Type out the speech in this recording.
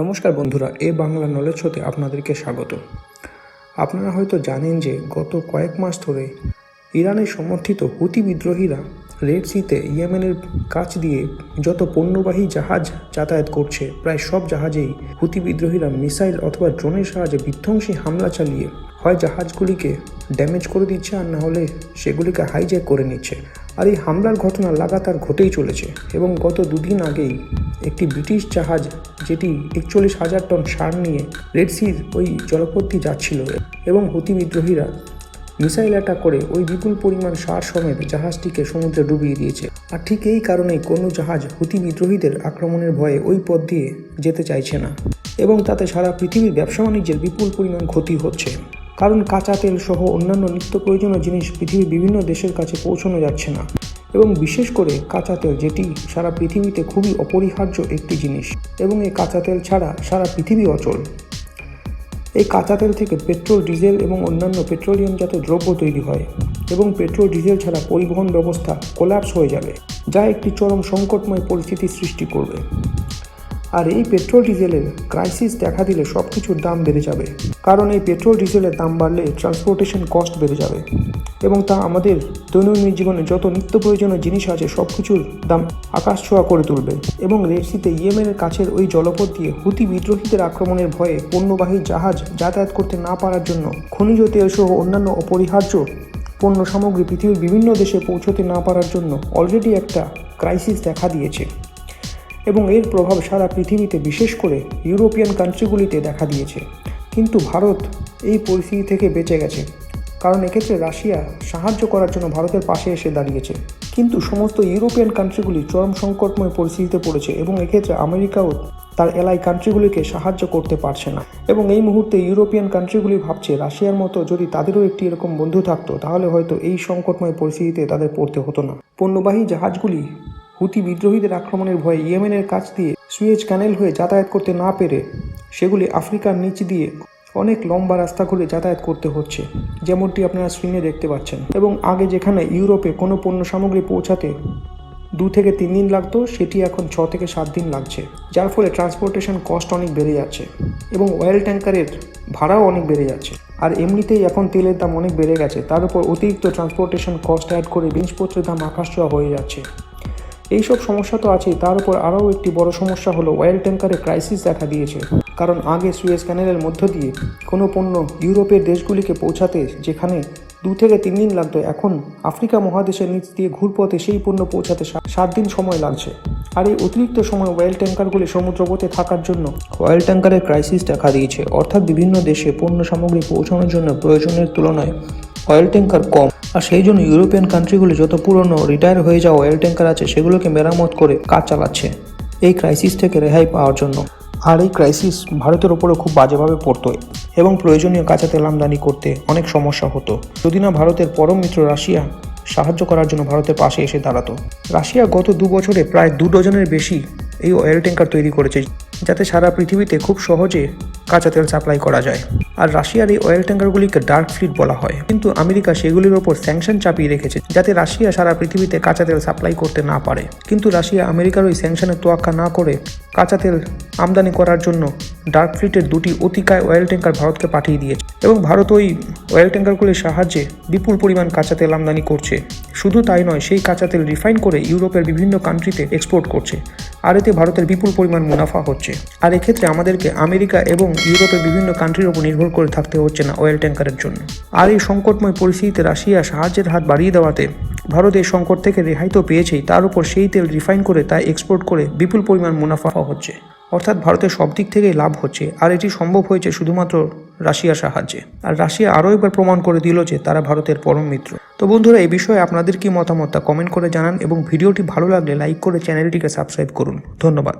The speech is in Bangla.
নমস্কার বন্ধুরা, এ বাংলা নলেজ হতে আপনাদেরকে স্বাগত। আপনারা হয়তো জানেন যে গত কয়েক মাস ধরে ইরানের সমর্থিত হুতি বিদ্রোহীরা রেড সিতে ইয়েমেনের কাছ দিয়ে যত পণ্যবাহী জাহাজ যাতায়াত করছে, প্রায় সব জাহাজেই হুতি বিদ্রোহীরা মিসাইল অথবা ড্রোনের সাহায্যে বিধ্বংসী হামলা চালিয়ে হয় জাহাজগুলিকে ড্যামেজ করে দিচ্ছে আর না হলে সেগুলিকে হাইজ্যাক করে নিচ্ছে। আর এই হামলার ঘটনা লাগাতার ঘটেই চলেছে এবং গত দুদিন আগেই একটি ব্রিটিশ জাহাজ যেটি একচল্লিশ হাজার টন সার নিয়ে রেড সির ওই জলপথটি যাচ্ছিল এবং হুতি বিদ্রোহীরা মিসাইল অ্যাটাক করে ওই বিপুল পরিমাণ সার সমেত জাহাজটিকে সমুদ্রে ডুবিয়ে দিয়েছে। আর ঠিক এই কারণেই কোনো জাহাজ হুতি বিদ্রোহীদের আক্রমণের ভয়ে ওই পথ দিয়ে যেতে চাইছে না। এবং তাতে সারা পৃথিবীর ব্যবসা বাণিজ্যের বিপুল পরিমাণ ক্ষতি হচ্ছে। কারণ কাঁচা তেল সহ অন্যান্য নিত্য প্রয়োজনীয় জিনিস পৃথিবীর বিভিন্ন দেশের কাছে পৌঁছানো যাচ্ছে না। এবং বিশেষ করে কাঁচা তেল, যেটি সারা পৃথিবীতে খুবই অপরিহার্য একটি জিনিস। এবং এই কাঁচা তেল ছাড়া সারা পৃথিবী অচল। এই কাঁচা তেল থেকে পেট্রোল, ডিজেল এবং অন্যান্য পেট্রোলিয়ামজাত দ্রব্য তৈরি হয় এবং পেট্রোল, ডিজেল ছাড়া পরিবহন ব্যবস্থা কোলাপস হয়ে যাবে, যা একটি চরম সংকটময় পরিস্থিতি সৃষ্টি করবে। আর এই পেট্রোল ডিজেলের ক্রাইসিস দেখা দিলে সব কিছুর দাম বেড়ে যাবে। কারণ এই পেট্রোল ডিজেলের দাম বাড়লে ট্রান্সপোর্টেশন কস্ট বেড়ে যাবে। এবং তা আমাদের দৈনন্দিন জীবনে যত নিত্য প্রয়োজনীয় জিনিস আছে সব কিছুর দাম আকাশ ছোঁয়া করে তুলবে। এবং রেডসিতে ইয়েমেনের কাছের ওই জলপথ দিয়ে হুতি বিদ্রোহীদের আক্রমণের ভয়ে পণ্যবাহী জাহাজ যাতায়াত করতে না পারার জন্য খনিজ তেল সহ অন্যান্য অপরিহার্য পণ্য সামগ্রী পৃথিবীর বিভিন্ন দেশে পৌঁছতে না পারার জন্য অলরেডি একটা ক্রাইসিস দেখা দিয়েছে। এবং এর প্রভাব সারা পৃথিবীতে বিশেষ করে ইউরোপিয়ান কান্ট্রিগুলিতে দেখা দিয়েছে। কিন্তু ভারত এই পরিস্থিতি থেকে বেঁচে গেছে। কারণ এক্ষেত্রে রাশিয়া সাহায্য করার জন্য ভারতের পাশে এসে দাঁড়িয়েছে। কিন্তু সমস্ত ইউরোপিয়ান কান্ট্রিগুলি চরম সংকটময় পরিস্থিতিতে পড়েছে এবং এক্ষেত্রে আমেরিকাও তার এলাই কান্ট্রিগুলিকে সাহায্য করতে পারছে না। এবং এই মুহূর্তে ইউরোপিয়ান কান্ট্রিগুলি ভাবছে, রাশিয়ার মতো যদি তাদেরও একটি এরকম বন্ধু থাকতো, তাহলে হয়তো এই সংকটময় পরিস্থিতিতে তাদের পড়তে হতো না। পণ্যবাহী জাহাজগুলি হুতি বিদ্রোহীদের আক্রমণের ভয়ে ইয়েমেনের কাছ দিয়ে সুয়েজ ক্যানেল হয়ে যাতায়াত করতে না পেরে সেগুলি আফ্রিকার নিচ দিয়ে অনেক লম্বা রাস্তা ঘুরে যাতায়াত করতে হচ্ছে, যেমনটি আপনারা স্ক্রিনে দেখতে পাচ্ছেন। এবং আগে যেখানে ইউরোপে কোনো পণ্য সামগ্রী পৌঁছাতে দু থেকে তিন দিন লাগতো, সেটি এখন ছ থেকে সাত দিন লাগছে, যার ফলে ট্রান্সপোর্টেশন কস্ট অনেক বেড়ে যাচ্ছে এবং অয়েল ট্যাঙ্কারের ভাড়াও অনেক বেড়ে যাচ্ছে। আর এমনিতেই এখন তেলের দাম অনেক বেড়ে গেছে, তার উপর অতিরিক্ত ট্রান্সপোর্টেশন কস্ট অ্যাড করে জিনিসপত্রের দাম আকাশ হয়ে যাচ্ছে। এইসব সমস্যা তো আছেই। তার উপর আরও একটি বড় সমস্যা হলো অয়েল ট্যাঙ্কারে ক্রাইসিস দেখা দিয়েছে। কারণ আগে সুয়েজ ক্যানেলের মধ্য দিয়ে কোনো পণ্য ইউরোপের দেশগুলিকে পৌঁছাতে যেখানে দু থেকে তিন দিন লাগতো, এখন আফ্রিকা মহাদেশের নিচ দিয়ে ঘুরপথে সেই পণ্য পৌঁছাতে সাত দিন সময় লাগছে। আর এই অতিরিক্ত সময় অয়েল ট্যাঙ্কারগুলি সমুদ্রপথে থাকার জন্য অয়েল ট্যাঙ্কারের ক্রাইসিস দেখা দিয়েছে। অর্থাৎ বিভিন্ন দেশে পণ্য সামগ্রী পৌঁছানোর জন্য প্রয়োজনের তুলনায় অয়েল ট্যাঙ্কার কম। আর সেই জন্য ইউরোপিয়ান কান্ট্রিগুলি যত পুরনো রিটায়ার হয়ে যাওয়া অয়েল ট্যাঙ্কার আছে, সেগুলোকে মেরামত করে কাজ চালাচ্ছে। এই ক্রাইসিস থেকে রেহাই পাওয়ার জন্য। আর এই ক্রাইসিস ভারতের ওপরে খুব বাজেভাবে পড়তো এবং প্রয়োজনীয় কাঁচা তেল আমদানি করতে অনেক সমস্যা হতো। যদি না ভারতের পরম মিত্র রাশিয়া সাহায্য করার জন্য ভারতের পাশে এসে দাঁড়াতো। রাশিয়া গত দু বছরে প্রায় দু ডজনের বেশি এই অয়েল ট্যাঙ্কার তৈরি করেছে, যাতে সারা পৃথিবীতে খুব সহজে কাঁচা তেল সাপ্লাই করা যায়। আর রাশিয়ার এই অয়েল ট্যাঙ্কারগুলিকে ডার্ক ফ্লিট বলা হয়। কিন্তু আমেরিকা সেগুলির ওপর স্যাংশন চাপিয়ে রেখেছে, যাতে রাশিয়া সারা পৃথিবীতে কাঁচা তেল সাপ্লাই করতে না পারে। কিন্তু রাশিয়া আমেরিকার ওই স্যাংশনের তোয়াক্কা না করে কাঁচা তেল আমদানি করার জন্য ডার্ক ফ্লিটের দুটি অতিকায় অয়েল ট্যাঙ্কার ভারতকে পাঠিয়ে দিয়েছে। এবং ভারত ওই অয়েল ট্যাঙ্কারগুলির সাহায্যে বিপুল পরিমাণ কাঁচা তেল আমদানি করছে। শুধু তাই নয়, সেই কাঁচা তেল রিফাইন করে ইউরোপের বিভিন্ন কান্ট্রিতে এক্সপোর্ট করছে। আর এতে ভারতের বিপুল পরিমাণ মুনাফা হচ্ছে। আর এক্ষেত্রে আমাদেরকে আমেরিকা এবং ইউরোপের বিভিন্ন কান্ট্রির ওপর নির্ভর করে থাকতে হচ্ছে না অয়েল ট্যাঙ্কারের জন্য। আর এই সংকটময় পরিস্থিতিতে রাশিয়া সাহায্যের হাত বাড়িয়ে দেওয়াতে ভারত এই সংকট থেকে রেহাই তো পেয়েছেই, তার উপর সেই তেল রিফাইন করে তা এক্সপোর্ট করে বিপুল পরিমাণ মুনাফা হচ্ছে। অর্থাৎ ভারতের সব দিক থেকেই লাভ হচ্ছে, আর এটি সম্ভব হয়েছে শুধুমাত্র রাশিয়ার সাহায্যে। আর রাশিয়া আরও একবার প্রমাণ করে দিল যে তারা ভারতের পরম মিত্র। তো বন্ধুরা, এই বিষয়ে আপনাদের কি মতামত তা কমেন্ট করে জানান এবং ভিডিওটি ভালো লাগলে লাইক করে চ্যানেলটিকে সাবস্ক্রাইব করুন। ধন্যবাদ।